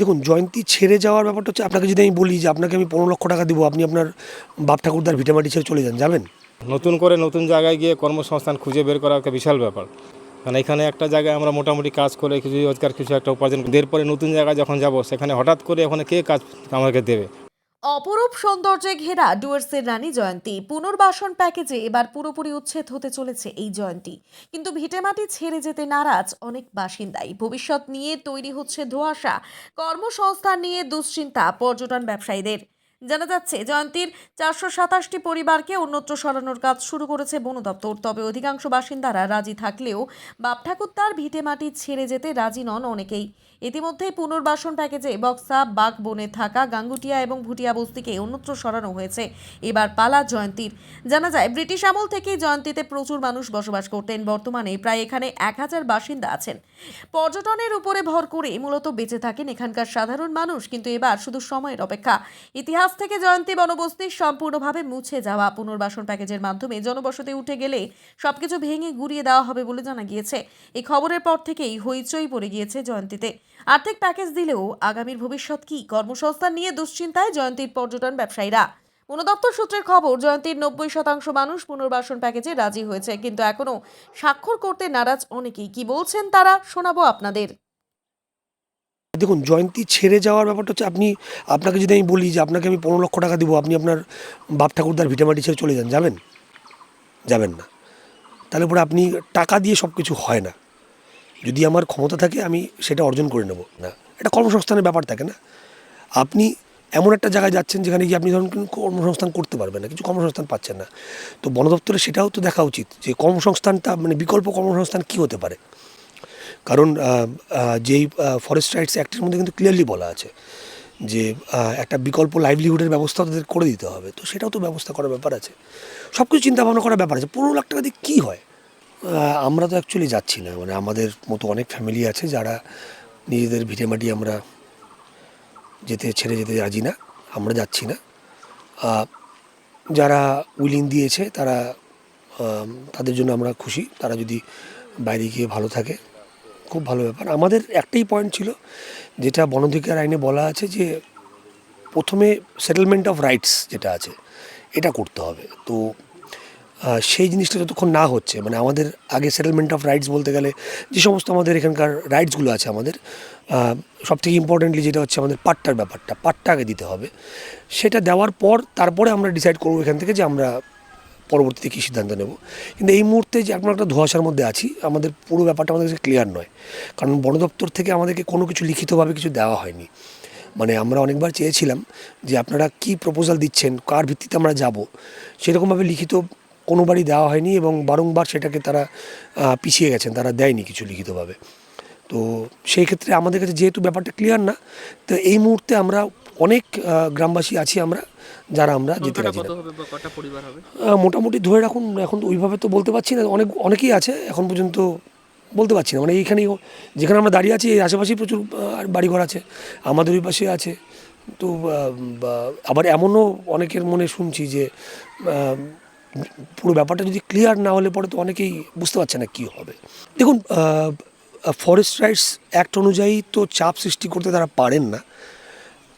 দেখুন, জয়ন্তী ছেড়ে যাওয়ার ব্যাপারটা হচ্ছে আপনাকে যদি আমি বলি যে আপনাকে আমি পনেরো লক্ষ টাকা দিব, আপনি আপনার বাপ ঠাকুরদার ভিটামাটি ছেড়ে চলে যান যাবেন নতুন করে নতুন জায়গায় গিয়ে কর্মসংস্থান খুঁজে বের করা একটা বিশাল ব্যাপার। কারণ এখানে একটা জায়গায় আমরা মোটামুটি কাজ করে কিছু রোজগার, কিছু একটা উপার্জন এরপরে নতুন জায়গায় যখন যাব, সেখানে হঠাৎ করে ওখানে কে কাজ আমাকে দেবে? অপরূপ সৌন্দর্যে ঘেরা ডুয়ার্সের রানী জয়ন্তী। পুনর্বাসন প্যাকেজে এবার পুরোপুরি উচ্ছেদ হতে চলেছে এই জয়ন্তী। কিন্তু ভিটেমাটি ছেড়ে যেতে নারাজ অনেক বাসিন্দাই। ভবিষ্যৎ নিয়ে তৈরি হচ্ছে ধোঁয়াশা। কর্মসংস্থান নিয়ে দুশ্চিন্তা পর্যটন ব্যবসায়ীদের। জানা যাচ্ছে, জয়ন্তীর চারশো সাতাশটি পরিবারকে অন্যত্র সরানোর কাজ শুরু করেছে বন দপ্তর। তবে অধিকাংশ বাসিন্দারা রাজি থাকলেও বাপ ঠাকুরতার ভিটেমাটি ছেড়ে যেতে রাজি নন অনেকেই। ইতিমধ্যেই পুনর্বাসন প্যাকেজে বক্সা বাঘ বনে থাকা গাঙ্গুটিয়া এবং ভুটিয়া বস্তিকে অন্যত্র সরানো হয়েছে। এবার পালা জয়ন্তীর। জানা যায়, ব্রিটিশ আমল থেকেই জয়ন্তীতে প্রচুর মানুষ বসবাস করতেন। বর্তমানে প্রায় এখানে এক হাজার বাসিন্দা আছেন। পর্যটনের উপরে ভর করে মূলত বেঁচে থাকেন এখানকার সাধারণ মানুষ, কিন্তু এবার শুধু সময়ের অপেক্ষা। ইতিহাস থেকে জয়ন্তী বনবস্তি সম্পূর্ণভাবে মুছে যাওয়া পুনর্বাসন প্যাকেজের মাধ্যমে জনবসতি উঠে গেলে সবকিছু ভেঙে গুড়িয়ে দেওয়া হবে বলে জানা গিয়েছে। এই খবরের পর থেকেই হইচই পড়ে গিয়েছে জয়ন্তীতে। আর্থিক প্যাকেজ দিলেও আগামীর ভবিষ্যৎ কি? কর্মসংস্থান নিয়ে দুশ্চিন্তায় জয়ন্তীর পর্যটন ব্যবসায়ীরা। বন দপ্তর সূত্রের খবর, জয়ন্তীর নব্বই শতাংশ মানুষ পুনর্বাসন প্যাকেজে রাজি হয়েছে, কিন্তু এখনও স্বাক্ষর করতে নারাজ অনেকেই। কি বলছেন তারা? শোনাবো আপনাদের। দেখুন, জয়ন্তী ছেড়ে যাওয়ার ব্যাপারটা হচ্ছে আপনি, আপনাকে যদি আমি বলি যে আপনাকে আমি পনেরো লক্ষ টাকা দিব, আপনি আপনার বাপ ঠাকুরদার ভিটামাটি ছেড়ে চলে যান, যাবেন? যাবেন না। তাহলে পরে আপনি টাকা দিয়ে সব কিছু হয় না। যদি আমার ক্ষমতা থাকে, আমি সেটা অর্জন করে নেব। না, এটা কর্মসংস্থানের ব্যাপার থাকে না। আপনি এমন একটা জায়গায় যাচ্ছেন যেখানে গিয়ে আপনি ধরুন কর্মসংস্থান করতে পারবেন না, কিছু কর্মসংস্থান পাচ্ছেন না। তো বন দপ্তরে সেটাও তো দেখা উচিত যে কর্মসংস্থানটা মানে বিকল্প কর্মসংস্থান কী হতে পারে? কারণ যেই ফরেস্ট রাইটস অ্যাক্টের মধ্যে কিন্তু ক্লিয়ারলি বলা আছে যে একটা বিকল্প লাইভলিহুডের ব্যবস্থা তাদের করে দিতে হবে। তো সেটাও তো ব্যবস্থা করার ব্যাপার আছে। সব কিছু চিন্তা ভাবনা করার ব্যাপার আছে। পনেরো লাখ টাকা দিয়ে কী হয়? আমরা তো অ্যাকচুয়ালি যাচ্ছি না। মানে আমাদের মতো অনেক ফ্যামিলি আছে যারা নিজেদের ভিটেমাটি আমরা যেতে, ছেড়ে যেতে রাজি না। আমরা যাচ্ছি না। যারা উইলিং দিয়েছে তারা তাদের জন্য আমরা খুশি। তারা যদি বাইরে গিয়ে ভালো থাকে খুব ভালো ব্যাপার। আমাদের একটাই পয়েন্ট ছিল, যেটা বনাধিকার আইনে বলা আছে যে, প্রথমে সেটেলমেন্ট অফ রাইটস যেটা আছে, এটা করতে হবে। তো সেই জিনিসটা যতক্ষণ না হচ্ছে মানে আমাদের আগে সেটেলমেন্ট অফ রাইটস বলতে গেলে, যে সমস্ত আমাদের এখানকার রাইটসগুলো আছে আমাদের সব থেকে ইম্পর্টেন্টলি যেটা হচ্ছে আমাদের পাট্টার ব্যাপারটা, পাট্টা আগে দিতে হবে। সেটা দেওয়ার পর, তারপরে আমরা ডিসাইড করব এখান থেকে যে আমরা পরবর্তীতে কী সিদ্ধান্ত নেব? কিন্তু এই মুহূর্তে যে আমরা একটা ধোঁয়াশার মধ্যে আছি, আমাদের পুরো ব্যাপারটা আমাদের কাছে ক্লিয়ার নয়। কারণ বন দপ্তর থেকে আমাদেরকে কোনো কিছু লিখিতভাবে কিছু দেওয়া হয়নি। মানে আমরা অনেকবার চেয়েছিলাম যে আপনারা কি প্রপোজাল দিচ্ছেন, কার ভিত্তিতে আমরা যাব, সেরকমভাবে লিখিত কোনোবারই দেওয়া হয়নি এবং বারংবার সেটাকে তারা পিছিয়ে গেছেন, তারা দেয়নি কিছু লিখিতভাবে। তো সেই ক্ষেত্রে আমাদের কাছে যেহেতু ব্যাপারটা ক্লিয়ার না, তো এই মুহূর্তে আমরা অনেক গ্রামবাসী আছি আমরা যারা আমরা যেতে রাজি মোটামুটি ধরে রাখুন এখন তো ওইভাবে তো বলতে পারছি না অনেক অনেকেই আছে এখন পর্যন্ত বলতে পারছি না। মানে এইখানেই যেখানে আমরা দাঁড়িয়ে আছি এই আশেপাশেই প্রচুর বাড়িঘর আছে আমাদের ওই পাশে আছে। তো আবার এমনও অনেকের মনে শুনছি যে পুরো ব্যাপারটা যদি ক্লিয়ার না হলে পরে তো অনেকেই বুঝতে পারছে না কী হবে। দেখুন ফরেস্ট রাইটস অ্যাক্ট অনুযায়ী তো চাপ সৃষ্টি করতে তারা পারেন না।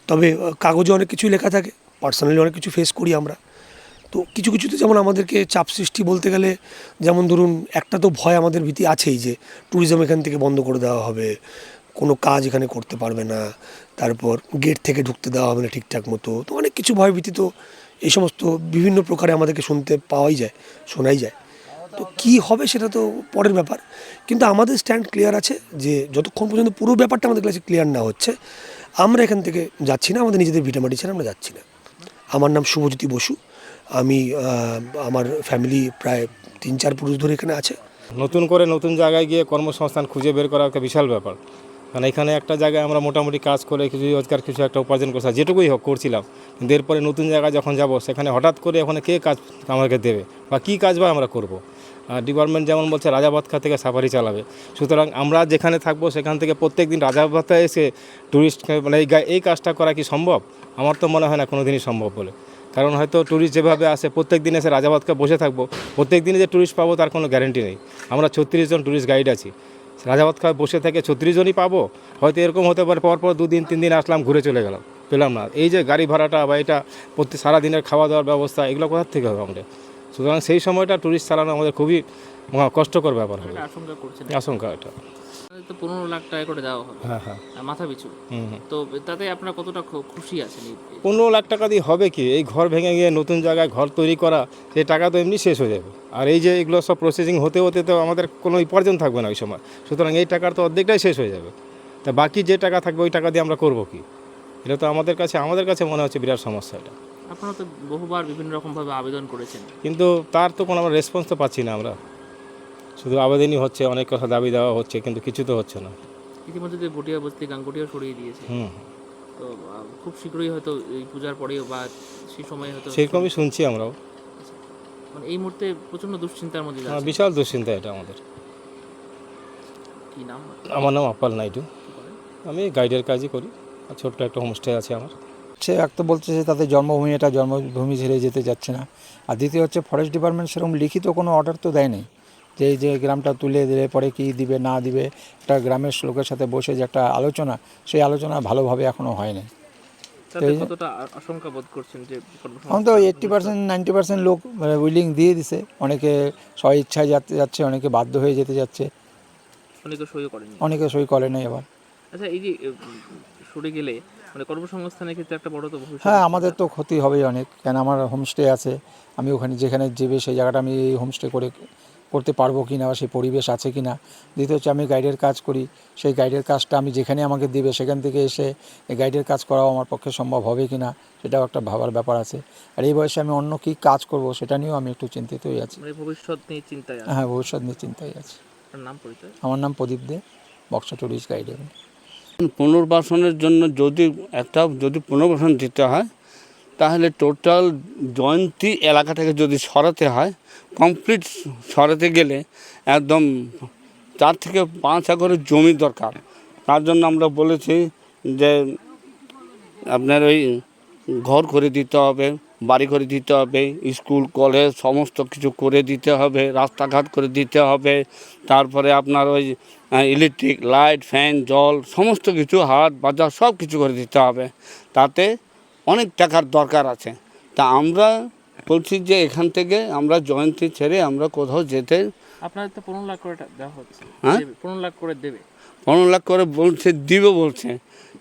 তবে কাগজে অনেক কিছুই লেখা থাকে পার্সোনালি অনেক কিছু ফেস করি আমরা। তো কিছু কিছুতে যেমন আমাদেরকে চাপ সৃষ্টি বলতে গেলে, যেমন ধরুন একটা তো ভয় আমাদের ভীতি আছেই যে ট্যুরিজম এখান থেকে বন্ধ করে দেওয়া হবে, কোনো কাজ এখানে করতে পারবে না, তারপর গেট থেকে ঢুকতে দেওয়া হবে না ঠিকঠাক মতো। তো অনেক কিছু ভয় ভীতি তো এই সমস্ত বিভিন্ন প্রকারে আমাদেরকে শুনতে পাওয়াই যায়, শোনাই যায়। তো কি হবে সেটা তো পরের ব্যাপার। কিন্তু আমাদের স্ট্যান্ড ক্লিয়ার আছে যে, যতক্ষণ পর্যন্ত পুরো ব্যাপারটা আমাদের কাছে ক্লিয়ার না হচ্ছে আমরা এখান থেকে যাচ্ছি না, আমাদের নিজেদের ভিটামাটি ছেড়ে আমরা যাচ্ছি না। আমার নাম শুভজ্যোতি বসু। আমি আমার ফ্যামিলি প্রায় তিন চার পুরুষ ধরে এখানে আছে। নতুন করে নতুন জায়গায় গিয়ে কর্মসংস্থান খুঁজে বের করা একটা বিশাল ব্যাপার। কারণ এখানে একটা জায়গায় আমরা মোটামুটি কাজ করে কিছু রোজগার, কিছু একটা উপার্জন করছিলাম যেটুকুই হোক করছিলাম। কিন্তু এরপরে নতুন জায়গায় যখন যাব, সেখানে হঠাৎ করে ওখানে কে কাজ আমাকে দেবে বা কী কাজ বা আমরা করব? ডিপার্টমেন্ট যেমন বলছে রাজাবাদখা থেকে সাফারি চালাবে। সুতরাং আমরা যেখানে থাকব সেখান থেকে প্রত্যেক দিন রাজাবাদখা এসে ট্যুরিস্ট মানে এই এই কাজটা করা কি সম্ভব? আমার তো মনে হয় না কোনো দিনই সম্ভব বলে। কারণ হয়তো ট্যুরিস্ট যেভাবে আসে প্রত্যেক দিন এসে রাজাবাদকে বসে থাকব প্রত্যেক দিনে যে ট্যুরিস্ট পাবো তার কোনো গ্যারেন্টি নেই। আমরা ছত্রিশ জন ট্যুরিস্ট গাইড আছি। রাজাবাদ খায় বসে থেকে ছত্রিশ জনই পাবো। হয়তো এরকম হতে পারে পরপর দুদিন, তিন দিন আসলাম, ঘুরে চলে গেলাম। পেলাম না। এই যে গাড়ি ভাড়াটা বা এটা প্রতি সারাদিনের খাওয়া দাওয়ার ব্যবস্থা, এগুলো কোথার থেকে হবে আমাদের? সুতরাং সেই সময়টা ট্যুরিস্ট চালানো আমাদের খুবই কষ্টকর ব্যাপার হবে। আশঙ্কা এটা। তো পনেরো লাখ টাকা করে দেওয়া হবে। হ্যাঁ হ্যাঁ। মাথা পিছু। তো তাতে আপনারা কতটা খুশি আছেন এই- এই- পনেরো লাখ টাকা দিয়ে হবে কি? এই ঘর ভেঙে গিয়ে নতুন জায়গায় ঘর তৈরি করা সেই টাকা তো এমনি শেষ হয়ে যাবে। আর এই যে এগুলো সব প্রসেসিং হতে হতে তো আমাদের কোনো উপার্জন থাকবে না ওই সময়। সুতরাং এই টাকার তো অর্ধেকটাই শেষ হয়ে যাবে। তা বাকি যে টাকা থাকবে ওই টাকা দিয়ে আমরা করব কি? এটা তো আমাদের কাছে আমাদের কাছে মনে হচ্ছে বিরাট সমস্যা এটা। আপনারা তো বহুবার বিভিন্ন রকমভাবে আবেদন করেছেন। কিন্তু তার তো কোনো আমরা রেসপন্স তো পাচ্ছি না আমরা। শুধু আবেদনই হচ্ছে অনেক কথা দাবি দেওয়া হচ্ছে কিন্তু কিছু তো হচ্ছে না। ইতিমধ্যে যে ভটিয়া বস্তি গাঙ্গুটিও সরিয়ে দিয়েছে। হুম। তো খুব শীঘ্রই হয়তো এই পূজার পরেও বা সেই সময় হয়তো সেরকমই শুনছি আমরাও। মানে এই মুহূর্তে প্রচণ্ড দুশ্চিন্তার মধ্যে যাচ্ছে বিশাল দুশ্চিন্তা এটা আমাদের। কি নাম? আমার নাম আপ্পাল নাইডু। আমি গাইডের কাজই করি আর ছোট্ট একটা হোমস্টে আছে আমার। সে এক তো বলছে যে তাদের জন্মভূমি এটা জন্মভূমি ছেড়ে যেতে যাচ্ছে না। আর দ্বিতীয় হচ্ছে ফরেস্ট ডিপার্টমেন্ট সেরকম লিখিত কোনো অর্ডার তো দেয়নি যে যে গ্রামটা তুলে দিলে পরে কি দিবে না দিবে একটা গ্রামের লোকের সাথে বসে যে একটা আলোচনা সেই আলোচনা ভালোভাবে এখনও হয়নি এখন তো এইট্টি পার্সেন্ট নাইনটি পার্সেন্ট লোক মানে উইলিং দিয়ে দিছে। অনেকে স্ব ইচ্ছায় যাতে যাচ্ছে অনেকে বাধ্য হয়ে যেতে যাচ্ছে অনেকে সইও করেনি। অনেকে সই করে নাই আবার। আচ্ছা এই যে সরে গেলে মানে কর্মসংস্থানের ক্ষেত্রে একটা বড় তো হ্যাঁ আমাদের তো ক্ষতি হবেই অনেক। কেন আমার হোমস্টে আছে আমি ওখানে যেখানে যেবে সেই জায়গাটা আমি হোমস্টে করে করতে পারব কি না বা সেই পরিবেশ আছে কি না দ্বিতীয় হচ্ছে আমি গাইডের কাজ করি। সেই গাইডের কাজটা আমি যেখানে আমাকে দেবে সেখান থেকে এসে এই গাইডের কাজ করাও আমার পক্ষে সম্ভব হবে কি না সেটাও একটা ভাবার ব্যাপার আছে। আর এই বয়সে আমি অন্য কী কাজ করব সেটা নিয়েও আমি একটু চিন্তিতই আছি। মানে ভবিষ্যৎ নিয়ে চিন্তায় হ্যাঁ ভবিষ্যৎ নিয়ে চিন্তাই আছি। নাম পরিচয়? আমার নাম প্রদীপ দে বক্সা টুরিস্ট গাইড পুনর্বাসনের জন্য যদি একটা, যদি পুনর্বাসন দিতে হয়, তাহলে টোটাল জয়ন্তী এলাকাটাকে যদি সরাতে হয় কমপ্লিট সরাতে গেলে একদম চার থেকে পাঁচ একরের জমি দরকার। তার জন্য আমরা বলেছি যে আপনার ওই ঘর করে দিতে হবে বাড়ি করে দিতে হবে স্কুল কলেজ সমস্ত কিছু করে দিতে হবে রাস্তাঘাট করে দিতে হবে। তারপরে আপনার ওই ইলেকট্রিক লাইট ফ্যান জল সমস্ত কিছু হাট বাজার সব কিছু করে দিতে হবে। তাতে অনেক টাকার দরকার আছে। তা আমরা বলছি যে এখান থেকে আমরা জয়ন্তী ছেড়ে আমরা কোথাও যেতে আপনাদের তো পনেরো লাখ করে দেওয়া হচ্ছে। হ্যাঁ? পনেরো লাখ করে দেবে। পনেরো করে বলছে, দিবে বলছে।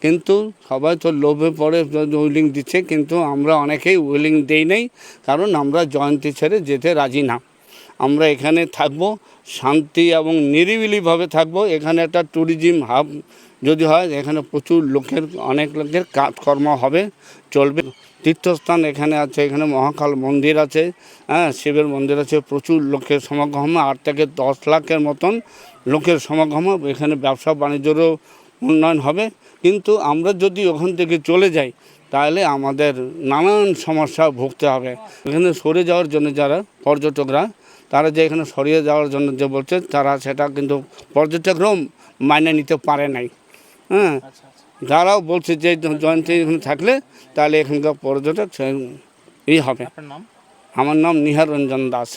কিন্তু সবাই তো লোভে পড়ে উইলিং দিচ্ছে, কিন্তু আমরা অনেকেই উইলিং দেই নাই, কারণ আমরা জয়ন্তী ছেড়ে যেতে রাজি না। আমরা এখানে থাকব, শান্তি এবং নিরিবিলিভাবে থাকব। এখানে একটা ট্যুরিজম হাব যদি হয়, এখানে প্রচুর লোকের, অনেক লোকের কাজকর্ম হবে, চলবে। তীর্থস্থান এখানে আছে, এখানে মহাকাল মন্দির আছে হ্যাঁ শিবের মন্দির আছে, প্রচুর লোকের সমাগম, আট থেকে দশ লাখের মতন লোকের সমাগম, এখানে ব্যবসা বাণিজ্যেরও উন্নয়ন হবে। কিন্তু আমরা যদি ওখান থেকে চলে যাই, তাহলে আমাদের নানান সমস্যা ভুগতে হবে। এখানে সরে যাওয়ার জন্য যারা পর্যটকরা, তারা যে এখানে সরিয়ে যাওয়ার জন্য যে বলছে, তারা সেটা কিন্তু পর্যটকরাও মাইনে নিতে পারে নাই। হ্যাঁ আচ্ছা। যারাও বলছে যে জয়ন্তী এখানে থাকলে তাহলে এখানকার পর্যটক এই ই হবে। আমার নাম নিহার রঞ্জন দাস।